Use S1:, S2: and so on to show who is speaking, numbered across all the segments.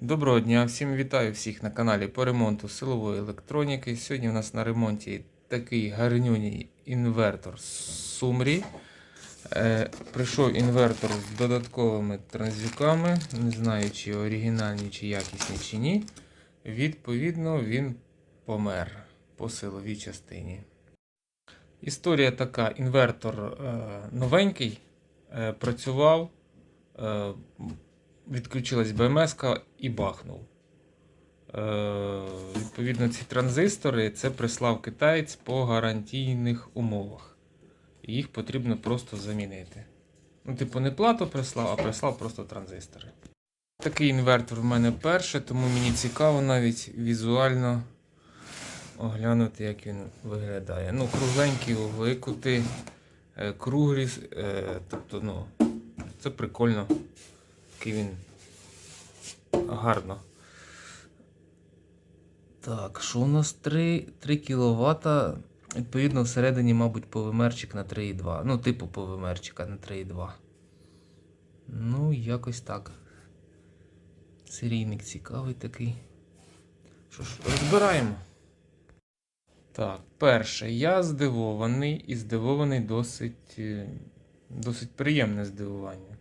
S1: Доброго дня, всім вітаю всіх на каналі по ремонту силової електроніки. Сьогодні у нас на ремонті такий гарнюній інвертор Сумрі. Е, прийшов інвертор з додатковими транзюками. Не знаю, чи оригінальні, чи якісні, чи ні. Відповідно, він помер по силовій частині. Історія така: інвертор е, новенький, е, працював. Е, відключилась БМС і бахнув. Е, відповідно, ці транзистори це прислав китаєць по гарантійних умовах. Їх потрібно просто замінити. Ну, типу, не плату прислав, а прислав просто транзистори. Такий інвертор в мене перший, тому мені цікаво навіть візуально оглянути, як він виглядає. Ну, кругленькі угли, кути, е, круглі. е, Тобто, ну, це прикольно. Такий він гарно. Так, що у нас 3, 3 кВт. Відповідно, всередині, мабуть, повимерчик на 3,2. Ну, типу повимерчика на 3,2. Ну, якось так. Серійник цікавий такий. Що ж, розбираємо. Так, перше, я здивований і здивований досить, е, досить приємне здивування.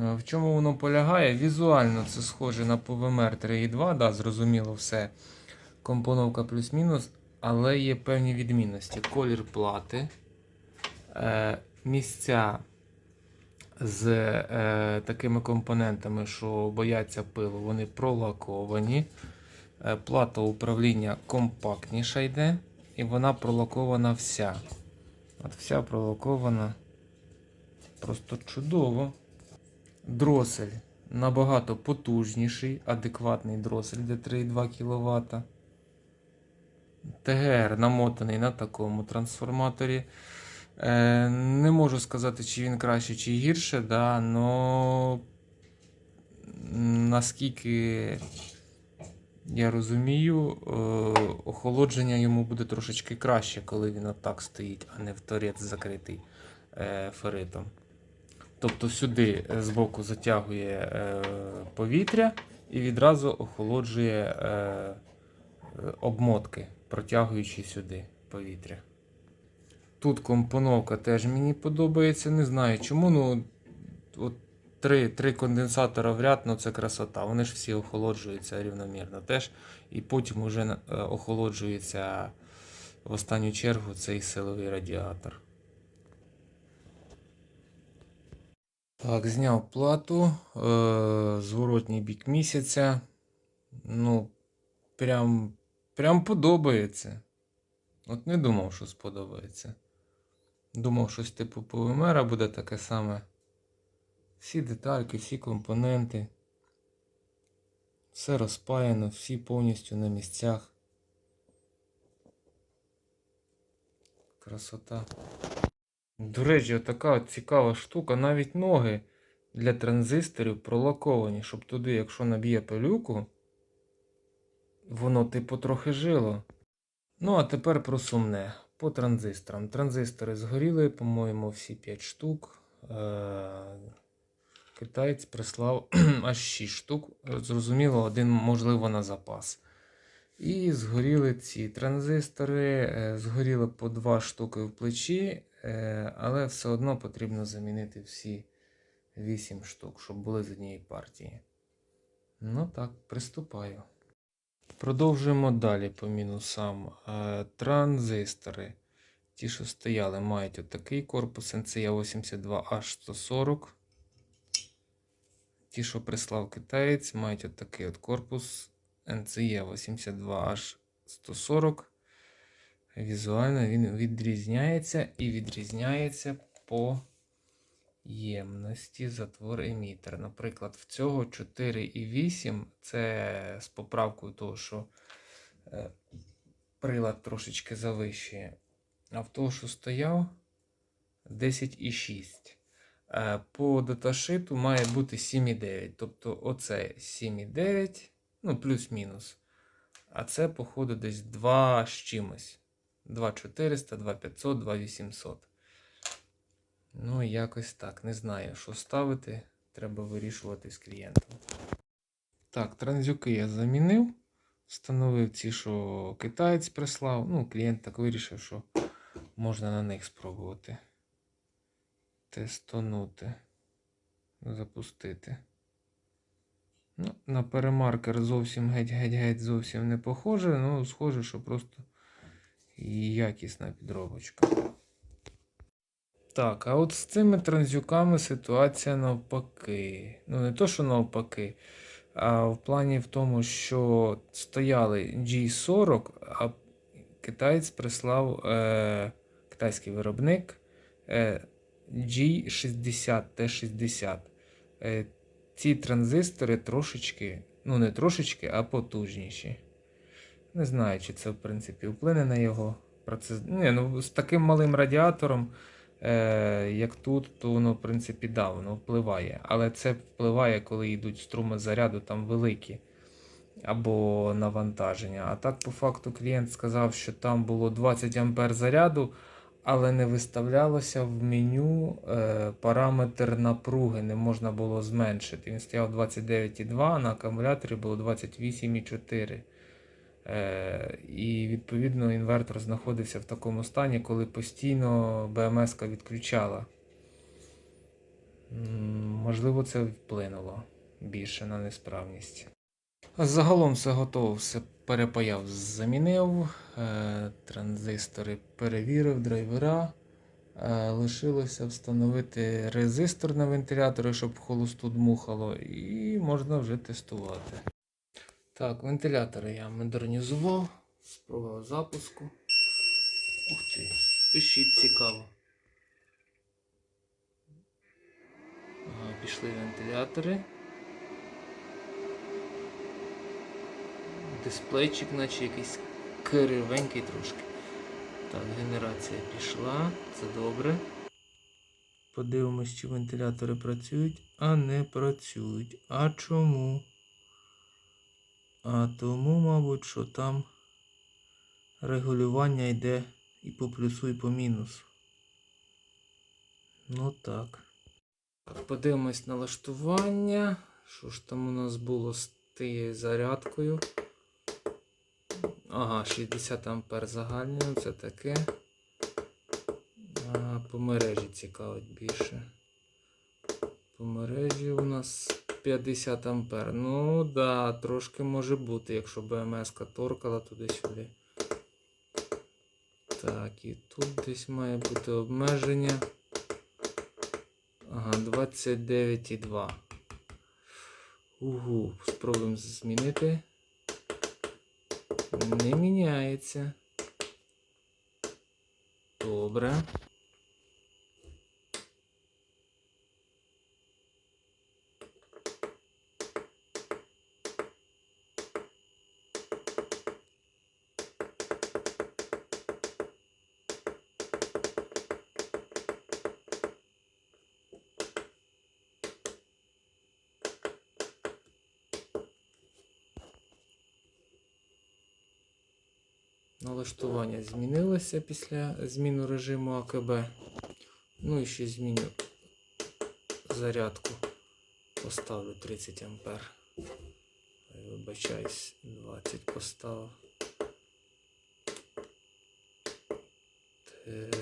S1: Е, В чому воно полягає? Візуально це схоже на PVMR 3.2, да, зрозуміло все. Компоновка плюс-мінус, але є певні відмінності. Колір плати, е, місця з е, такими компонентами, що бояться пилу, вони пролаковані. Плата управління компактніша йде, і вона пролакована вся. От вся пролакована просто чудово. Дросель набагато потужніший, адекватний дросель де 3,2 кВт. ТГР намотаний на такому трансформаторі. Е, не можу сказати, чи він краще, чи гірше, да, но наскільки я розумію, е, охолодження йому буде трошечки краще, коли він отак стоїть, а не в торець закритий е, феритом. Тобто сюди е, збоку затягує е, повітря і відразу охолоджує е, обмотки, протягуючи сюди повітря. Тут компоновка теж мені подобається. Не знаю чому. Ну, от три, три конденсатора в ряд, ну це красота. Вони ж всі охолоджуються рівномірно теж. І потім вже охолоджується в останню чергу цей силовий радіатор. Так, зняв плату, е, зворотній бік місяця. Ну, прям, прям подобається. От не думав, що сподобається. Думав, щось типу полимера буде таке саме. Всі детальки, всі компоненти. Все розпаяно, всі повністю на місцях. Красота. До речі, така цікава штука, навіть ноги для транзисторів пролаковані, щоб туди, якщо наб'є пилюку, воно типу трохи жило. Ну, а тепер про сумне. По транзисторам. Транзистори згоріли, по-моєму, всі 5 штук. Е, Китаєць прислав аж 6 штук. Зрозуміло, один, можливо, на запас. І згоріли ці транзистори, е, згоріло по 2 штуки в плечі, але все одно потрібно замінити всі 8 штук, щоб були з однієї партії. Ну так, приступаю. Продовжуємо далі по мінусам. Е, Транзистори. Ті, що стояли, мають отакий корпус NCA 82H140. Ті, що прислав китаєць, мають отакий от корпус NCE 82H140. Візуально він відрізняється і відрізняється по ємності затвор емітер. Наприклад, в цього 4,8 це з поправкою того, що е, прилад трошечки завищує. А в того, що стояв 10,6. Е, По даташиту має бути 7,9. Тобто оце 7,9, ну, плюс-мінус. А це, походу, десь 2 з чимось. 2400, 2500, 2800. Ну, якось так. Не знаю, що ставити. Треба вирішувати з клієнтом. Так, транзюки я замінив. Встановив ці, що китаєць прислав. Ну, клієнт так вирішив, що можна на них спробувати. Тестонути. Запустити. Ну, на перемаркер зовсім геть-геть-геть зовсім не похоже. Ну, схоже, що просто якісна підробочка. Так, а от з цими транзюками ситуація навпаки. Ну, не то, що навпаки, а в плані в тому, що стояли G40, а китаєць прислав е, китайський виробник е, G60 T60. Е, ці транзистори трошечки, ну не трошечки, а потужніші. Не знаю, чи це в принципі вплине на його процес. Ні, ну з таким малим радіатором, е, як тут, то воно, в принципі, да, воно впливає. Але це впливає, коли йдуть струми заряду там великі або навантаження. А так, по факту, клієнт сказав, що там було 20 ампер заряду, але не виставлялося в меню е, параметр напруги, не можна було зменшити. Він стояв 29,2, а на акумуляторі було 28,4. Е, і відповідно інвертор знаходився в такому стані, коли постійно БМС відключала. Можливо, це вплинуло більше на несправність. Загалом все готово, все перепаяв, замінив, е, транзистори перевірив, драйвера. Е, лишилося встановити резистор на вентилятори, щоб холосту дмухало, і можна вже тестувати. Так, вентилятори я модернізував, спробував запуску. Ух ти, пишіть цікаво. Ага, пішли вентилятори. Дисплейчик, наче якийсь кривенький трошки. Так, генерація пішла, це добре. Подивимось, чи вентилятори працюють, а не працюють. А чому? А тому, мабуть, що там регулювання йде і по плюсу, і по мінусу. Ну так. Подивимось налаштування. Що ж там у нас було з тією зарядкою? Ага, 60 ампер загальний, це таке. А, по мережі цікавить більше. По мережі у нас 50 ампер. Ну да, трошки може бути, якщо БМС-ка торкала туди-сюди. Так, і тут десь має бути обмеження. Ага, 29,2. Угу, спробуємо змінити. Не міняється. Добре. Налаштування змінилося після зміну режиму АКБ. Ну і ще зміню зарядку. Поставлю 30 ампер. Ой, Вибачаюсь, 20 поставив.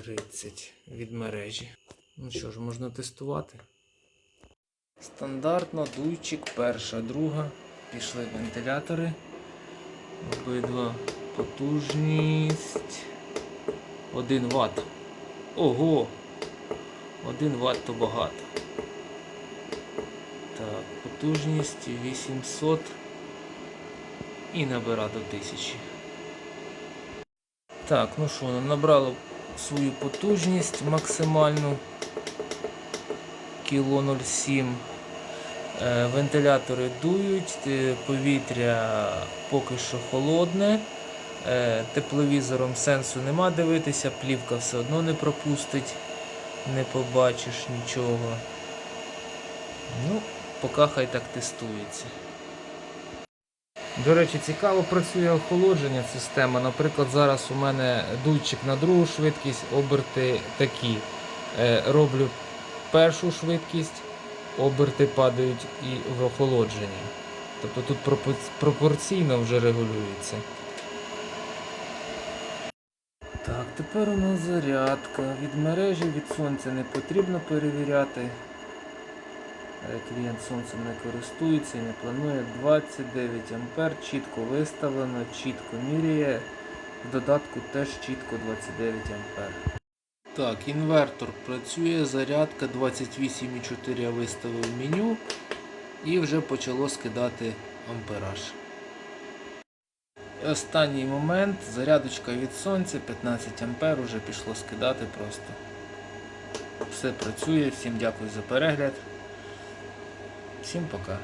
S1: 30 від мережі. Ну що ж, можна тестувати. Стандартно дуйчик, перша, друга. Пішли вентилятори. Обидва потужність 1 Вт. Ого! 1 Вт то багато. Так, потужність 800 і набира до 1000. Так, ну що, набрало свою потужність максимальну кіло 0,7. Е, Вентилятори дують, е, повітря поки що холодне. Е, Тепловізором сенсу нема дивитися, плівка все одно не пропустить, не побачиш нічого. Ну, поки хай так тестується. До речі, цікаво працює охолодження система. Наприклад, зараз у мене дуйчик на другу швидкість, оберти такі. Е, Роблю першу швидкість, оберти падають і в охолодженні. Тобто тут пропорційно вже регулюється. Так, тепер у нас зарядка. Від мережі, від сонця не потрібно перевіряти. Клієнт сонцем не користується і не планує 29 ампер, чітко виставлено, чітко міряє. В додатку теж чітко 29 ампер. Так, інвертор працює, зарядка 28,4 я виставив меню і вже почало скидати ампераж. І останній момент, зарядочка від сонця, 15 ампер уже пішло скидати просто. Все працює, всім дякую за перегляд. Всім пока.